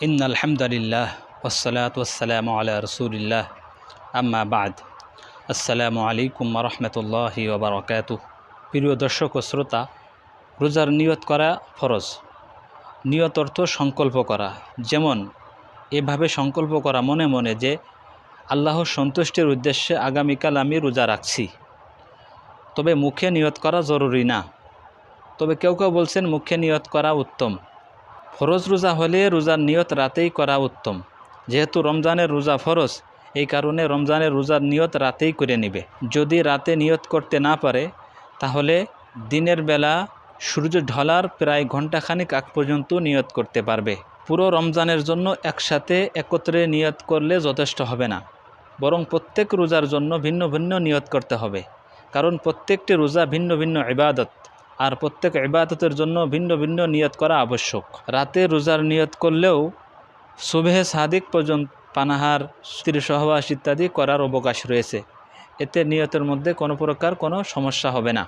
In আলহামদুলিল্লাহ ওসলাত ওসালাম আলা রসুলিল্লাহ। আম্মা বাদ। আসসালামু আলাইকুম রহমতুল্লাহি ওবরাকাতু প্রিয় দর্শক ও শ্রোতা, রোজার নিয়ত করা ফরজ। নিয়ত অর্থ সংকল্প করা। যেমন, এভাবে সংকল্প করা মনে মনে যে আল্লাহর সন্তুষ্টির উদ্দেশ্যে আগামীকাল আমি রোজা রাখছি। তবে মুখে নিয়ত করা জরুরি না। তবে কেউ কেউ বলছেন মুখে নিয়ত করা উত্তম। ফরজ রোজা হলে রোজার নিয়ত রাতেই করা উত্তম। যেহেতু রমজানের রোজা ফরজ, এই কারণে রমজানের রোজার নিয়ত রাতেই করে নেবে। যদি রাতে নিয়ত করতে না পারে, তাহলে দিনের বেলা সূর্য ঢলার প্রায় ঘণ্টাখানিক আগ পর্যন্ত নিয়ত করতে পারবে। পুরো রমজানের জন্য একসাথে একত্রে নিয়ত করলে যথেষ্ট হবে না। বরং প্রত্যেক রোজার জন্য ভিন্ন ভিন্ন নিয়ত করতে হবে। কারণ প্রত্যেকটি রোজা ভিন্ন ভিন্ন ইবাদত। আর প্রত্যেক ইবাদতের জন্য ভিন্ন ভিন্ন নিয়ত করা আবশ্যক। রাতে রোজার নিয়ত করলেও সুবেহে সাদিক পর্যন্ত পানাহার, স্ত্রী সহবাস ইত্যাদি করার অবকাশ রয়েছে। এতে নিয়তের মধ্যে কোনো প্রকার কোনো সমস্যা হবে না।